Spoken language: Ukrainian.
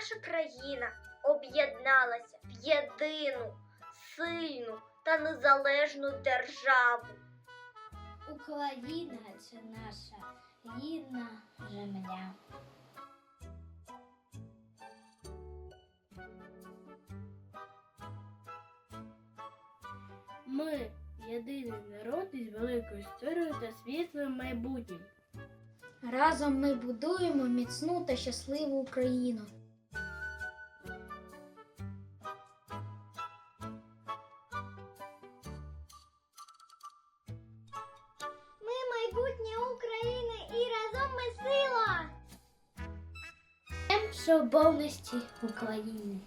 наша країна об'єдналася в єдину, сильну та незалежну державу. Україна це наша рідна земля. Ми єдиний народ із великою історією та світлим майбутнім. Разом ми будуємо міцну та щасливу Україну. соборності України.